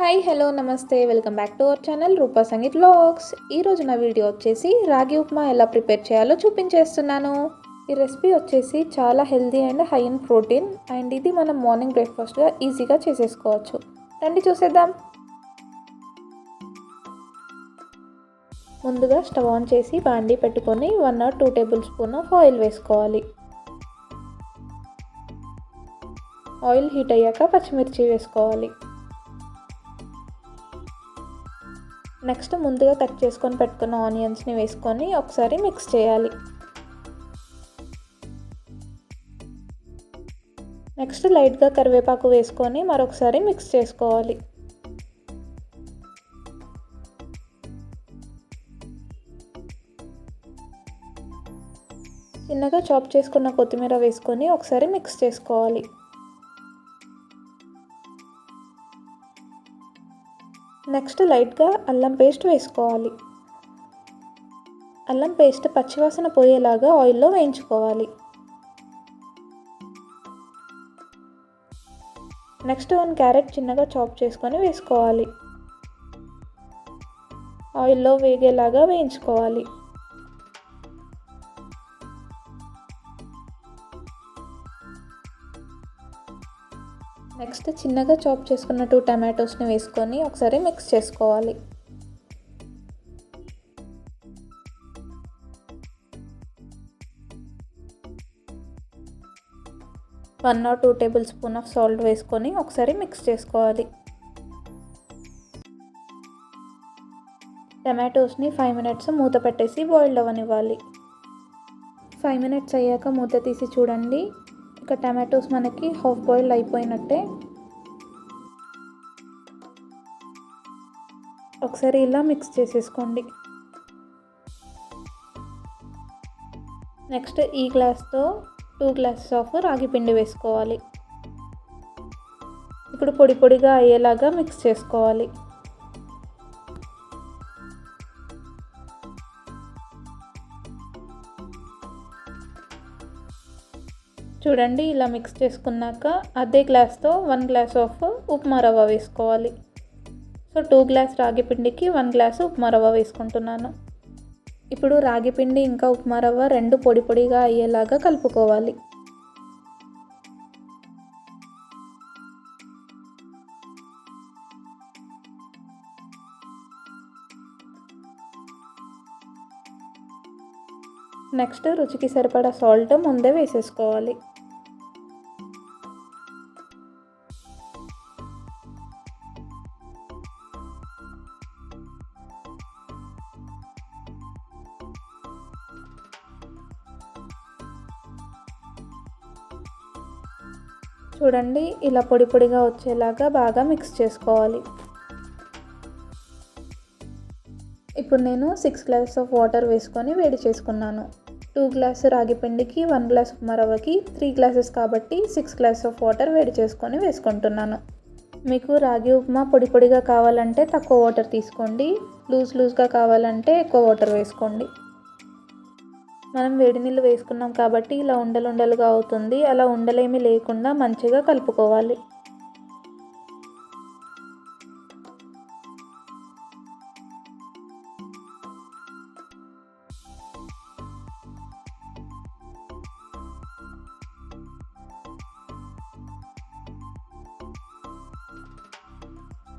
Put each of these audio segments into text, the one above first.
Hi hello నమస్తే. Welcome back to our channel Roopa Sangeeth vlogs ఈరోజు నా video వచ్చేసి రాగి ఉప్మా ఎలా ప్రిపేర్ చేయాలో చూపించేస్తున్నాను. ఈ రెసిపీ వచ్చేసి చాలా healthy and high in protein and ఇది మనం మార్నింగ్ బ్రేక్ఫాస్ట్గా ఈజీగా చేసేసుకోవచ్చు. రండి చూసేద్దాం. ముందుగా స్టవ్ ఆన్ చేసి బాండీ పెట్టుకొని one or two tablespoon of oil వేసుకోవాలి. ఆయిల్ హీట్ అయ్యాక పచ్చిమిర్చి వేసుకోవాలి. నెక్స్ట్ ముందుగా కట్ చేసుకొని పెట్టుకున్న ఆనియన్స్ని వేసుకొని ఒకసారి మిక్స్ చేయాలి. నెక్స్ట్ లైట్గా కరివేపాకు వేసుకొని మరొకసారి మిక్స్ చేసుకోవాలి. చిన్నగా చాప్ చేసుకున్న కొత్తిమీర వేసుకొని ఒకసారి మిక్స్ చేసుకోవాలి. నెక్స్ట్ లైట్గా అల్లం పేస్ట్ వేసుకోవాలి. అల్లం పేస్ట్ పచ్చివాసన పోయేలాగా ఆయిల్లో వేయించుకోవాలి. నెక్స్ట్ వన్ క్యారెట్ చిన్నగా చాప్ చేసుకొని వేసుకోవాలి. ఆయిల్లో వేగేలాగా వేయించుకోవాలి. నెక్స్ట్ చిన్నగా చాప్ చేసుకున్న టూ టమాటోస్ని వేసుకొని ఒకసారి మిక్స్ చేసుకోవాలి. One or two tablespoon of salt వేసుకొని ఒకసారి మిక్స్ చేసుకోవాలి. టమాటోస్ని ఫైవ్ మినిట్స్ మూత పెట్టేసి బాయిల్డ్ అవ్వనివ్వాలి. ఫైవ్ మినిట్స్ అయ్యాక మూత తీసి చూడండి. ఇంకా టమాటోస్ మనకి హాఫ్ బాయిల్ అయిపోయినట్టే. ఒకసారి ఇలా మిక్స్ చేసేసుకోండి. నెక్స్ట్ ఈ గ్లాస్తో టూ గ్లాసెస్ ఆఫ్ రాగి పిండి వేసుకోవాలి. ఇప్పుడు పొడి పొడిగా అయ్యేలాగా మిక్స్ చేసుకోవాలి. చూడండి ఇలా మిక్స్ చేసుకున్నాక అదే గ్లాస్తో వన్ గ్లాస్ ఆఫ్ ఉప్మా రవ్వ వేసుకోవాలి. సో టూ గ్లాస్ రాగి పిండికి వన్ గ్లాస్ ఉప్మా రవ్వ వేసుకుంటున్నాను. ఇప్పుడు రాగి పిండి ఇంకా ఉప్మా రవ్వ రెండు పొడి పొడిగా అయ్యేలాగా కలుపుకోవాలి. నెక్స్ట్ రుచికి సరిపడా సాల్ట్ ముందే వేసేసుకోవాలి. చూడండి ఇలా పొడి పొడిగా వచ్చేలాగా బాగా మిక్స్ చేసుకోవాలి. ఇప్పుడు నేను సిక్స్ గ్లాసెస్ ఆఫ్ వాటర్ వేసుకొని వేడి చేసుకున్నాను. టూ గ్లాస్ రాగి పిండికి వన్ గ్లాస్ ఉప్మా రవ్వకి త్రీ గ్లాసెస్ కాబట్టి సిక్స్ గ్లాస్ ఆఫ్ వాటర్ వేడి చేసుకొని వేసుకుంటున్నాను. మీకు రాగి ఉప్మా పొడి పొడిగా కావాలంటే తక్కువ వాటర్ తీసుకోండి. లూజ్ లూజ్గా కావాలంటే ఎక్కువ వాటర్ వేసుకోండి. మనం వేడి నీళ్ళు వేసుకున్నాం కాబట్టి ఇలా ఉండలుండలుగా అవుతుంది. అలా ఉండలేమి లేకుండా మంచిగా కలుపుకోవాలి.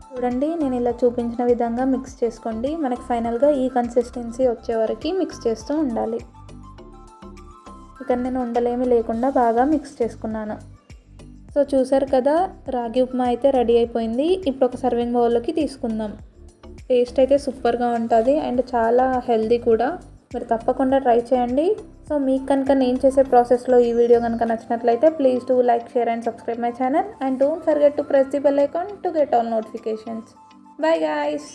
చూడండి నేను ఇలా చూపించిన విధంగా మిక్స్ చేసుకోండి. మనకి ఫైనల్గా ఈ కన్సిస్టెన్సీ వచ్చే వరకు మిక్స్ చేస్తూ ఉండాలి. ఇక నేను ఉండలేమి లేకుండా బాగా మిక్స్ చేసుకున్నాను. సో చూసారు కదా రాగి ఉప్మా అయితే రెడీ అయిపోయింది. ఇప్పుడు ఒక సర్వింగ్ బౌల్లోకి తీసుకుందాం. టేస్ట్ అయితే సూపర్గా ఉంటుంది. అండ్ చాలా హెల్దీ కూడా. మీరు తప్పకుండా ట్రై చేయండి. సో మీకు కనుక నేను చేసే ప్రాసెస్లో ఈ వీడియో కనుక నచ్చినట్లయితే please do like share and subscribe my channel and don't forget to press the bell icon to get all notifications bye guys